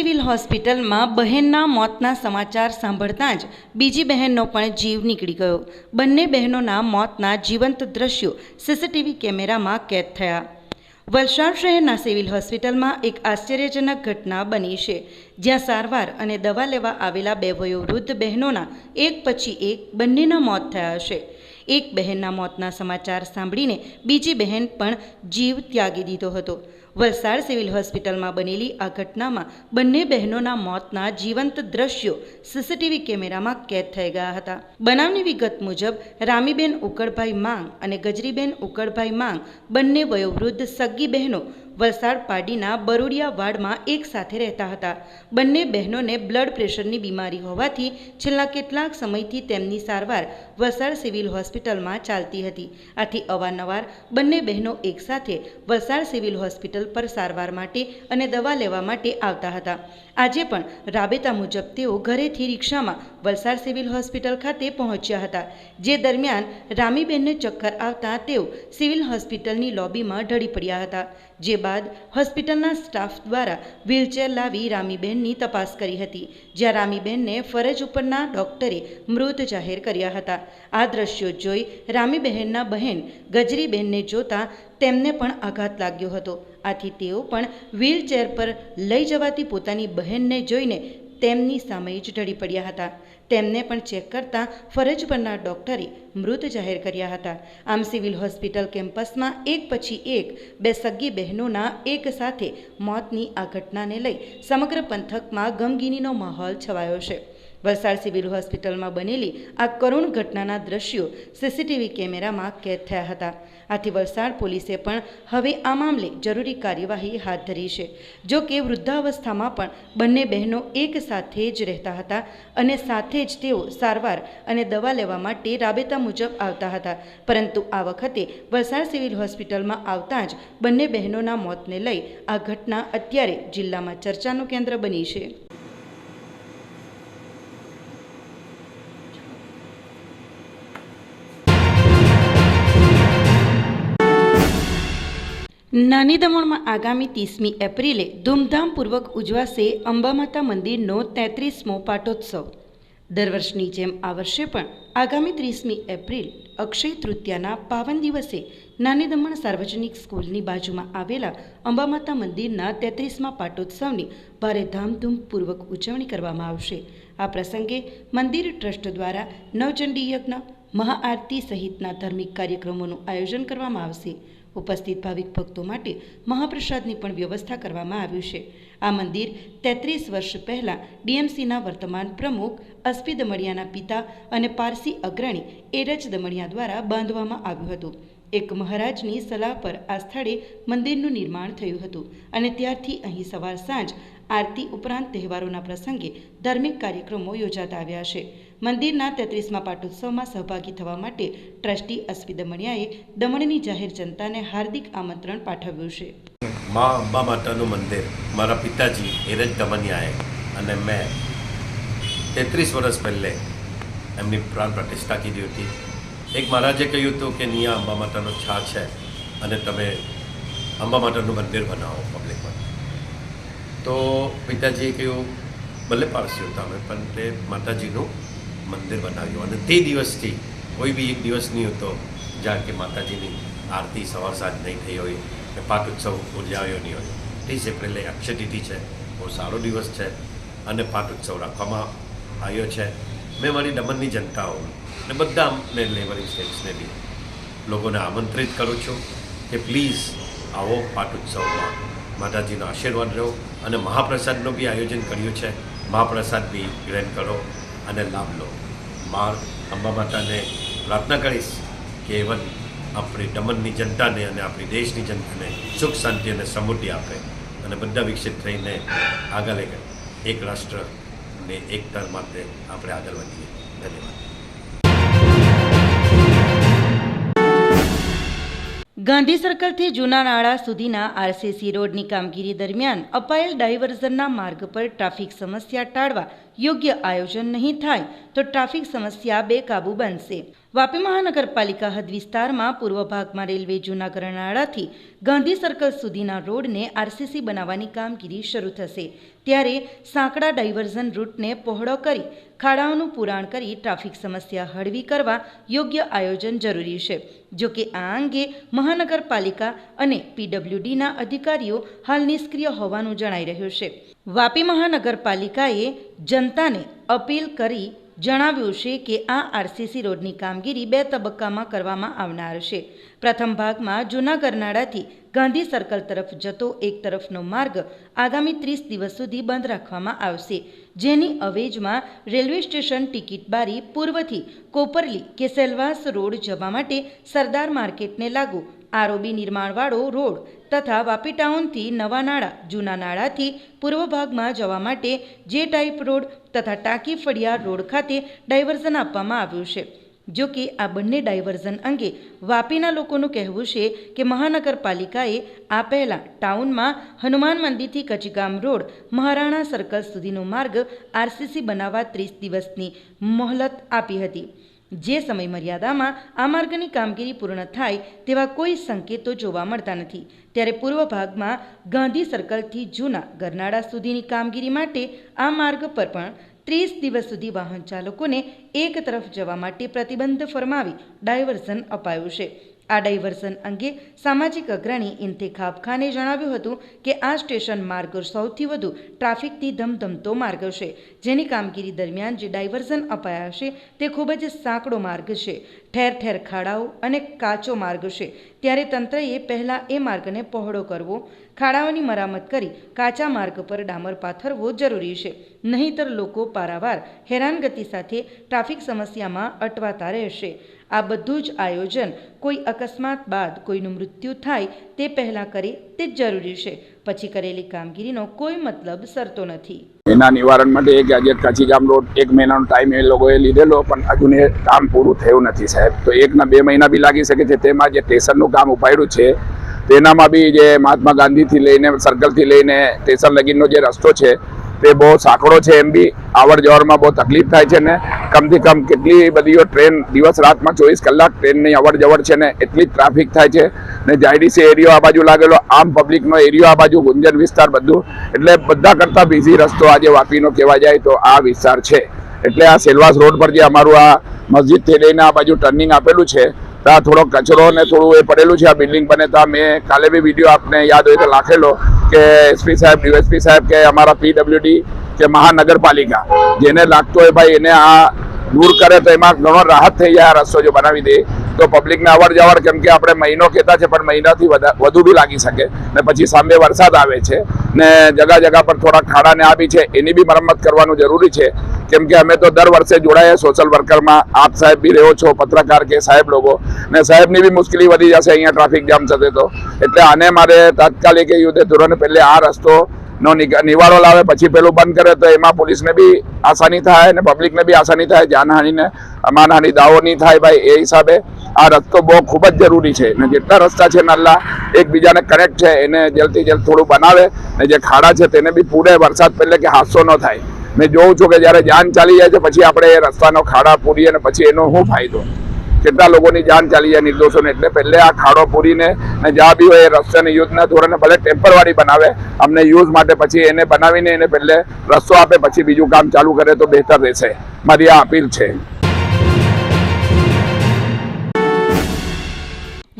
Civil હોસ્પિટલમાં બહેનના મોતના સમાચાર સાંભળતા જ બીજી બહેનનો પણ જીવ નીકળી ગયો. બંને બહેનોના મોતના જીવંત દ્રશ્યો સીસીટીવી કેમેરામાં કેદ થયા. વલસાડ શહેરના સિવિલ હોસ્પિટલમાં એક આશ્ચર્યજનક ઘટના બની છે. જ્યાં સારવાર અને દવા લેવા આવેલા બે વયોવૃદ્ધ બહેનોના એક પછી એક બંનેના મોત થયા છે. એક બહેનના મોતના સમાચાર સાંભળીને બીજી બહેન પણ જીવ ત્યાગી દીધો હતો. વલસાડ સિવિલ હોસ્પિટલમાં બનેલી આ ઘટનામાં બંને બહેનોના મોતના જીવંત દ્રશ્યો સીસીટીવી કેમેરામાં કેદ થઈ ગયા હતા. બનાવની વિગત મુજબ, રામીબેન ઉકળભાઈ માંગ અને ગજરીબેન ઉકળભાઈ માંગ બંને વયોવૃદ્ધ સગી બહેનો વલસાડ પાડીના બરોડિયા વાડમાં એક સાથે રહેતા હતા. બંને બહેનોને બ્લડ પ્રેશરની બીમારી હોવાથી છેલ્લા કેટલાક સમયથી તેમની સારવાર વલસાડ સિવિલ હોસ્પિટલમાં ચાલતી હતી. આથી અવારનવાર બંને બહેનો એકસાથે વલસાડ સિવિલ હોસ્પિટલ પર સારવાર માટે અને દવા લેવા માટે આવતા હતા. આજે પણ રાબેતા મુજબ તેઓ ઘરેથી રિક્ષામાં વલસાડ સિવિલ હોસ્પિટલ ખાતે પહોંચ્યા હતા. જે દરમિયાન રામીબેનને ચક્કર આવતા તેઓ સિવિલ હોસ્પિટલની લોબીમાં ઢળી પડ્યા હતા. જે બાદ હોસ્પિટલના સ્ટાફ દ્વારા વ્હીલચેર લાવી રામીબેનની તપાસ કરી હતી, જ્યાં રામીબેનને ફરજ ઉપરના ડોક્ટરે મૃત જાહેર કર્યા હતા. આ દ્રશ્યો જોઈ રામીબહેનના બહેન ગજરીબેનને જોતા તેમને પણ આઘાત લાગ્યો હતો. આથી તેઓ પણ વ્હીલચેર પર લઈ જવાતી પોતાની બહેનને જોઈને તેમની સામે જ ઢળી પડ્યા હતા. તેમને પણ ચેક કરતા ફરજ પરના ડોક્ટરે મૃત જાહેર કર્યા હતા. આમ સિવિલ હોસ્પિટલ કેમ્પસમાં એક પછી એક બે સગી બહેનોના એક સાથે મોતની આ ઘટનાને લઈ સમગ્ર પંથકમાં ગમગીનીનો માહોલ છવાયો છે. વલસાડ સિવિલ હોસ્પિટલમાં બનેલી આ કરુણ ઘટનાના દ્રશ્યો સીસીટીવી કેમેરામાં કેદ થયા હતા. આથી વલસાડ પોલીસે પણ હવે આ મામલે જરૂરી કાર્યવાહી હાથ ધરી છે. જો કે વૃદ્ધાવસ્થામાં પણ બંને બહેનો એક સાથે જ રહેતા હતા અને સાથે જ તેઓ સારવાર અને દવા લેવા માટે રાબેતા મુજબ આવતા હતા. પરંતુ આ વખતે વલસાડ સિવિલ હોસ્પિટલમાં આવતા જ બંને બહેનોના મોતને લઈ આ ઘટના અત્યારે જિલ્લામાં ચર્ચાનું કેન્દ્ર બની છે. નાની દમણમાં આગામી ત્રીસમી એપ્રિલે ધૂમધામપૂર્વક ઉજવાશે અંબામાતા મંદિરનો તેત્રીસમો પાટોત્સવ. દર વર્ષની જેમ આ વર્ષે પણ આગામી ત્રીસમી એપ્રિલ અક્ષય તૃતીયાના પાવન દિવસે નાની દમણ સાર્વજનિક સ્કૂલની બાજુમાં આવેલા અંબામાતા મંદિરના તેત્રીસમા પાટોત્સવની ભારે ધામધૂમપૂર્વક ઉજવણી કરવામાં આવશે. આ પ્રસંગે મંદિર ટ્રસ્ટ દ્વારા નવચંડી યજ્ઞ, મહાઆરતી સહિતના ધાર્મિક કાર્યક્રમોનું આયોજન કરવામાં આવશે. ઉપસ્થિત ભાવિક ભક્તો માટે મહાપ્રસાદની પણ વ્યવસ્થા કરવામાં આવ્યું છે. આ મંદિર તેત્રીસ વર્ષ પહેલાં ડીએમસીના વર્તમાન પ્રમુખ અસ્પી દમડિયાના પિતા અને પારસી અગ્રણી એરજ દમડિયા દ્વારા બાંધવામાં આવ્યું હતું. એક મહારાજની સલાહ પર આ સ્થળે મંદિરનું નિર્માણ થયું હતું અને ત્યારથી અહીં સવાર સાંજ આરતી ઉપરાંત તહેવારોના પ્રસંગે ધાર્મિક કાર્યક્રમો યોજાતા આવ્યા છે. મંદિરના તેત્રીસમા પાટોત્સવમાં સહભાગી થવા માટે ટ્રસ્ટી અસ્વી દમણિયાએ દમણની જાહેર જનતાને હાર્દિક આમંત્રણ પાઠવ્યું છે. મા અંબા માતાનું મંદિર, મારા પિતાજી હિરજ દમણિયાએ અને મેં તેત્રીસ વર્ષ પહેલે એમની પ્રાણ પ્રતિષ્ઠા કીધી હતી. એક મહારાજે કહ્યું હતું કે, નિયા અંબા માતાનો છા છે અને તમે અંબા માતાનું મંદિર બનાવો પબ્લિકમાં. તો પિતાજીએ કહ્યું, ભલે પારસી હતા અમે પણ તે માતાજીનું મંદિર બનાવ્યું અને તે દિવસથી કોઈ બી એક દિવસ નહીં હતો જ્યાં કે માતાજીની આરતી સવાર સાંજ નહીં થઈ હોય કે પાક ઉત્સવ ઉજવાયો નહીં હોય. ત્રીસ એપ્રિલે અક્ષય તિથિ છે. બહુ સારો દિવસ છે અને પાક ઉત્સવ રાખવામાં આવ્યો છે. મેં મારી દમણની જનતાઓ અને બધા અમને લેવરિંગ સ્ટેટ્સને બી લોકોને આમંત્રિત કરું છું કે પ્લીઝ આવો પાટ ઉત્સવમાં માતાજીનો આશીર્વાદ રહો અને મહાપ્રસાદનું બી આયોજન કર્યું છે. મહાપ્રસાદ બી ગ્રહણ કરો. અને લાભ લો. માર અંબા માતાને પ્રાર્થના કરીશ કે એવન આપણી દમણની જનતાને અને આપણી દેશની જનતાને સુખ, શાંતિ અને સમૃદ્ધિ આપે અને બધા વિકસિત થઈને આગળ એક રાષ્ટ્ર ને એકતા માટે આપણે આગળ વધીએ. ધન્યવાદ. ગાંધી સર્કલથી જૂના નાળા સુધીના આરસીસી રોડની કામગીરી દરમિયાન અપાયેલ ડાયવર્ઝનના માર્ગ પર ટ્રાફિક સમસ્યા ટાળવા યોગ્ય આયોજન નહીં થાય તો ટ્રાફિક સમસ્યા બેકાબુ બનશે. વાપી મહાનગરપાલિકા હદ વિસ્તારમાં પૂર્વ ભાગમાં રેલવે જૂના ગરનાળાથી ગાંધી સર્કલ સુધીના રોડને આરસીસી બનાવવાની કામગીરી શરૂ થશે. ત્યારે સાંકડા ડાયવર્ઝન રૂટને પહોળો કરી, ખાડાઓનું પુરાણ કરી ટ્રાફિક સમસ્યા હળવી કરવા યોગ્ય આયોજન જરૂરી છે. જો કે આ અંગે મહાનગરપાલિકા અને પીડબ્લ્યુડીના અધિકારીઓ હાલ નિષ્ક્રિય હોવાનું જણાઈ રહ્યું છે. વાપી મહાનગરપાલિકાએ જનતાને અપીલ કરી જણાવ્યું છે કે આ આરસીસી રોડની કામગીરી બે તબક્કામાં કરવામાં આવનાર છે. પ્રથમ ભાગમાં જૂના કરનાળાથી ગાંધી સર્કલ તરફ જતો એક તરફનો માર્ગ આગામી ત્રીસ દિવસ સુધી બંધ રાખવામાં આવશે. જેની અવેજમાં રેલવે સ્ટેશન ટિકિટ બારી પૂર્વથી કોપરલી કે સેલવાસ રોડ જવા માટે સરદાર માર્કેટને લાગુ. આરોબી નિર્માણવાળો રોડ તથા વાપી ટાઉનથી નવા નાળા જૂના નાળાથી પૂર્વ ભાગમાં જવા માટે જે ટાઈપ રોડ તથા ટાંકી ફળિયા રોડ ખાતે ડાયવર્ઝન આપવામાં આવ્યું છે. જો કે આ બંને ડાયવર્ઝન અંગે વાપીના લોકોનું કહેવું છે કે મહાનગરપાલિકાએ આ પહેલાં ટાઉનમાં હનુમાન મંદિરથી કચીગામ રોડ, મહારાણા સર્કલ સુધીનો માર્ગ આરસીસી બનાવવા ત્રીસ દિવસની મોહલત આપી હતી. જે સમય મર્યાદામાં આ માર્ગની કામગીરી પૂર્ણ થાય તેવા કોઈ સંકેતો જોવા મળતા નથી. ત્યારે પૂર્વ ભાગમાં ગાંધી સર્કલથી જૂના ગરનાળા સુધીની કામગીરી માટે આ માર્ગ પર પણ ત્રીસ દિવસ સુધી વાહન ચાલકોને એક તરફ જવા માટે પ્રતિબંધ ફરમાવી ડાયવર્ઝન અપાયું છે. આ ડાયવર્ઝન અંગે સામાજિક અગ્રણી ઇન્તેખાબ ખાને જણાવ્યું હતું કે આ સ્ટેશન માર્ગ સૌથી વધુ ટ્રાફિકથી ધમધમતો માર્ગ છે જેની કામગીરી દરમિયાન જે ડાયવર્ઝન અપાયા છે તે ખૂબ જ સાંકડો માર્ગ છે. ઠેર ઠેર ખાડાઓ અને કાચો માર્ગ છે ત્યારે તંત્રએ પહેલાં એ માર્ગને પહોળો કરવો, ખાડાઓની મરામત કરી કાચા માર્ગ પર ડામર પાથરવો જરૂરી છે. નહીંતર લોકો પારાવાર હેરાનગતિ સાથે ટ્રાફિક સમસ્યામાં અટવાતા રહેશે. આ બધું જ આયોજન કોઈ અકસ્માત બાદ કોઈનું મૃત્યુ થાય તે પહેલાં કરે તે જ જરૂરી છે. પછી કરેલી કામગીરીનો કોઈ મતલબ સરતો નથી. એના નિવારણ માટે એક આજે કાચીગામ રોડ એક મહિનાનો ટાઈમ એ લોકોએ લીધેલો, પણ હજુ એ કામ પૂરું થયું નથી સાહેબ. તો એકના બે મહિના બી લાગી શકે છે. તેમાં જે સ્ટેશનનું કામ ઉપાડ્યું છે, તેનામાં બી જે મહાત્મા ગાંધીથી લઈને, સર્કલથી લઈને સ્ટેશન લગીનનો જે રસ્તો છે, તે બહુ સાંકડો છે એમ બી આવર જવરમાં બહુ તકલીફ થાય છે ને કમથી કમ કેટલી બધીઓ ટ્રેન દિવસ રાતમાં ચોવીસ કલાક ટ્રેનની અવર જવર છે ને એટલી જ ટ્રાફિક થાય છે. ને જાયડીસી એરિયો આ બાજુ લાગેલો, આમ પબ્લિકનો એરિયો આ બાજુ ગુંજન વિસ્તાર બધું. એટલે બધા કરતાં બિઝી રસ્તો આજે વાપીનો કહેવા જાય તો આ વિસ્તાર છે. એટલે આ સેલવાસ રોડ પર જે અમારું આ મસ્જિદથી લઈને આ બાજુ ટર્નિંગ આપેલું છે ત્યાં થોડો કચરો ને થોડું એ પડેલું છે આ બિલ્ડિંગ બને ત્યાં મેં કાલે બી વીડિયો આપને યાદ હોય તો લાખેલો કે એસપી સાહેબ ડીએસપી સાહેબ કે અમારા પીડબ્લ્યુડી કે મહાનગરપાલિકા, જેને લાગતો હોય ભાઈ એને આ દૂર કરે તો એમાં ઘણો રાહત થઈ જાય આ રસ્તો જો બનાવી દે, તો પબ્લિકને અવર જવર કેમ કે આપણે મહિનો કહેતા છે, પણ મહિનાથી વધુ બી લાગી શકે ને પછી સામે વરસાદ આવે છે ને જગા જગા પર થોડા ખાડાને આપી છે, એની બી મરમ્મત કરવાનું જરૂરી છે. કેમ કે અમે તો દર વર્ષે જોડાયા સોશિયલ વર્કરમાં આપ સાહેબ બી રહ્યો છો, પત્રકાર કે સાહેબ લોકો, ને સાહેબની બી મુશ્કેલી વધી જશે, અહીંયા ટ્રાફિક જામ થશે તો. એટલે આને મારે તાત્કાલિક યુદ્ધે ધોરણે પહેલે આ રસ્તો નો નિવારો લાવે, પછી પેલું બંધ કરે, તો એમાં પોલીસને બી આસાની થાય અને પબ્લિકને બી આસાની થાય, જાનહાનિને, માનહાનિ દાવો નહીં થાય ભાઈ, એ હિસાબે આ રસ્તો બહુ ખૂબ જ જરૂરી છે. અને જેટલા રસ્તા છે નલ્લા, એકબીજાને કનેક્ટ છે, એને જલ્દી જલ્દ થોડું બનાવે, ને જે ખાડા છે તેને બી પૂરે વરસાદ પહેલે કે હાદસો ન થાય. મેં જોઉં છું કે જ્યારે જાન ચાલી જાય છે, પછી આપણે એ રસ્તાનો ખાડા પૂરીએ અને પછી એનો શું ફાયદો? કેટલા લોકોની જાન ચાલી જાય નિર્દોષોને? એટલે પહેલે આ ખાડો પૂરીને ને જ્યાં બી હોય રસ્તાને યુદ્ધના ધોરણે ભલે ટેમ્પરવાળી બનાવે, અમને યુઝ માટે પછી એને બનાવીને એને પહેલે રસ્તો આપે, પછી બીજું કામ ચાલુ કરે તો બહેતર રહેશે. મારી આ અપીલ છે.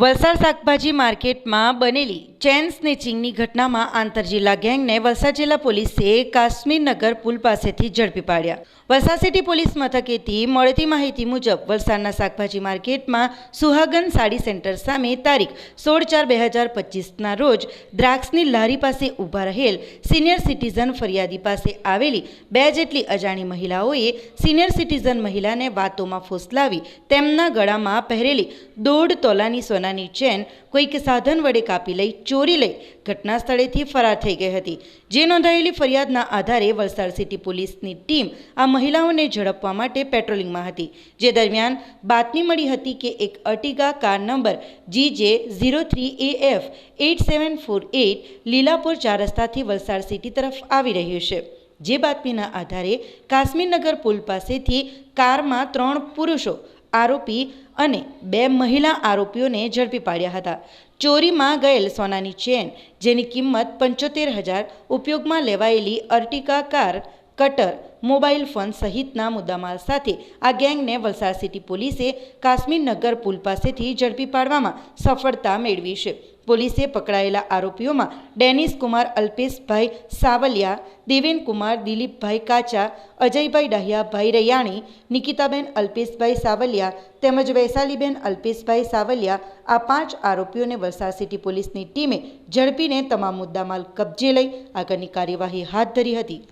વલસાડ શાકભાજી માર્કેટમાં બનેલી ચેન સ્નેચિંગની ઘટનામાં આંતરજિલ્લા ગેંગને વલસાડ જિલ્લા પોલીસે કાશ્મીરનગર પુલ પાસેથી ઝડપી પાડ્યા. વલસાડ સિટી પોલીસ મથકેથી મળતી માહિતી મુજબ વલસાડના શાકભાજી માર્કેટમાં સુહાગન સાડી સેન્ટર સામે તારીખ સોળ ચાર બે હજાર પચીસના રોજ દ્રાક્ષની લારી પાસે ઊભા રહેલ સિનિયર સિટીઝન ફરિયાદી પાસે આવેલી બે જેટલી અજાણી મહિલાઓએ સિનિયર સિટીઝન મહિલાને વાતોમાં ફોસલાવી તેમના ગળામાં પહેરેલી દોઢ તોલાની સોનાની ચેન કોઈક સાધન વડે કાપી લઈ, ચોરી લઈ ઘટના સ્થળેથી ફરાર થઈ ગઈ હતી. જે નોંધાયેલી ફરિયાદના આધારે વલસાડ સિટી પોલીસની ટીમ આ મહિલાઓને ઝડપવા માટે પેટ્રોલિંગમાં હતી. જે દરમિયાન બાતમી મળી હતી કે એક Ertiga car number G J zero three A F eight seven four eight Lilapur ચાર રસ્તાથી વલસાડ સિટી તરફ આવી રહ્યું છે. જે બાતમીના આધારે કાશ્મીરનગર પુલ પાસેથી કારમાં ત્રણ પુરુષો આરોપી અને બે મહિલા આરોપીઓને ઝડપી પાડ્યા હતા. ચોરીમાં ગયેલ સોનાની ચેન, જેની કિંમત પંચોતેર હજાર, ઉપયોગમાં લેવાયેલી Ertiga car cutter, mobile phone સહિતના મુદ્દામાલ સાથે આ ગેંગને વલસાડ સિટી પોલીસે કાશ્મીર નગર પુલ પાસેથી ઝડપી પાડવામાં સફળતા મેળવી છે. પોલીસે પકડાયેલા આરોપીઓમાં ડેનિસ કુમાર અલ્પેશભાઈ સાવલિયા દેવેન કુમાર દિલીપભાઈ કાચા, અજયભાઈ ડહિયાભાઈ રૈયાણી, નિકિતાબેન અલ્પેશભાઈ સાવલિયા તેમજ વૈશાલીબેન અલ્પેશભાઈ સાવલિયા આ પાંચ આરોપીઓને વલસાડ સિટી પોલીસની ટીમે ઝડપીને તમામ મુદ્દામાલ કબજે લઈ આગળની કાર્યવાહી હાથ ધરી હતી.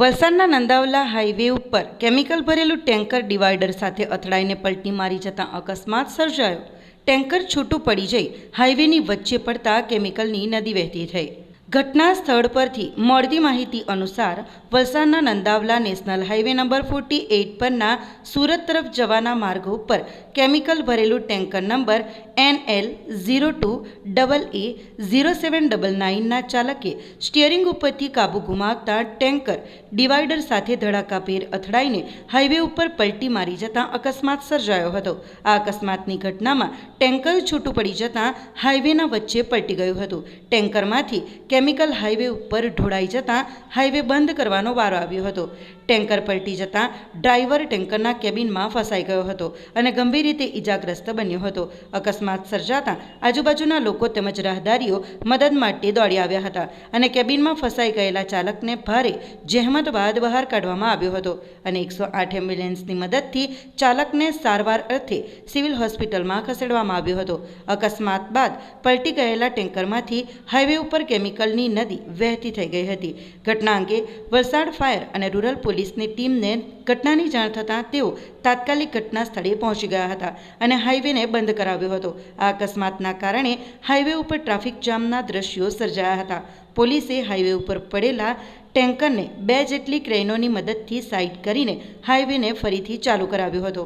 વલસાડના નંદાવલા હાઈવે ઉપર કેમિકલ ભરેલું ટેન્કર ડિવાઈડર સાથે અથડાઈને પલટી મારી જતાં અકસ્માત સર્જાયો. ટેન્કર છૂટું પડી જઈ હાઈવેની વચ્ચે પડતા કેમિકલની નદી વહેતી થઈ. ઘટના સ્થળ પરથી મળતી માહિતી અનુસાર વલસાડના Nandavala national highway number forty eight પરના સુરત તરફ જવાના માર્ગ ઉપર કેમિકલ ભરેલું tanker number N L zero two double A zero seven double નાઇનના ચાલકે સ્ટિયરિંગ ઉપરથી કાબુ ગુમાવતા ટેન્કર ડિવાઈડર સાથે ધડાકાભેર અથડાઈને હાઈવે ઉપર પલટી મારી જતાં અકસ્માત સર્જાયો હતો. આ અકસ્માતની ઘટનામાં ટેન્કર છૂટું પડી જતાં હાઈવેના વચ્ચે પલટી ગયું હતું. ટેન્કરમાંથી કેમિકલ હાઈવે ઉપર ઢોળાઈ જતાં હાઈવે બંધ કરવાનો વારો આવ્યો હતો. ટેન્કર પલટી જતાં ડ્રાઈવર ટેન્કરના કેબિનમાં ફસાઈ ગયો હતો અને ગંભીર રીતે ઈજાગ્રસ્ત બન્યો હતો. અકસ્માત સર્જાતા આજુબાજુના લોકો તેમજ રાહદારીઓ મદદ માટે દોડી આવ્યા હતા અને કેબિનમાં ફસાઈ ગયેલા ચાલકને ભારે જહેમત બાદ બહાર કાઢવામાં આવ્યો હતો અને એકસો આઠ એમ્બ્યુલન્સની મદદથી ચાલકને સારવાર અર્થે સિવિલ હોસ્પિટલમાં ખસેડવામાં આવ્યો હતો. અકસ્માત બાદ પલટી ગયેલા ટેન્કરમાંથી હાઈવે ઉપર કેમિકલની નદી વહેતી થઈ ગઈ હતી. ઘટના અંગે વલસાડ ફાયર અને રૂરલ પોલીસની ટીમને ઘટનાની જાણ થતાં તેઓ તાત્કાલિક ઘટના સ્થળે પહોંચી ગયા હતા અને હાઈવેને બંધ કરાવ્યો હતો. આ અકસ્માતના કારણે હાઈવે ઉપર ટ્રાફિક જામના દ્રશ્યો સર્જાયા હતા. પોલીસે હાઈવે ઉપર પડેલા ટેન્કરને બે જેટલી ક્રેનોની મદદથી સાઇડ કરીને હાઈવેને ફરીથી ચાલુ કરાવ્યો હતો.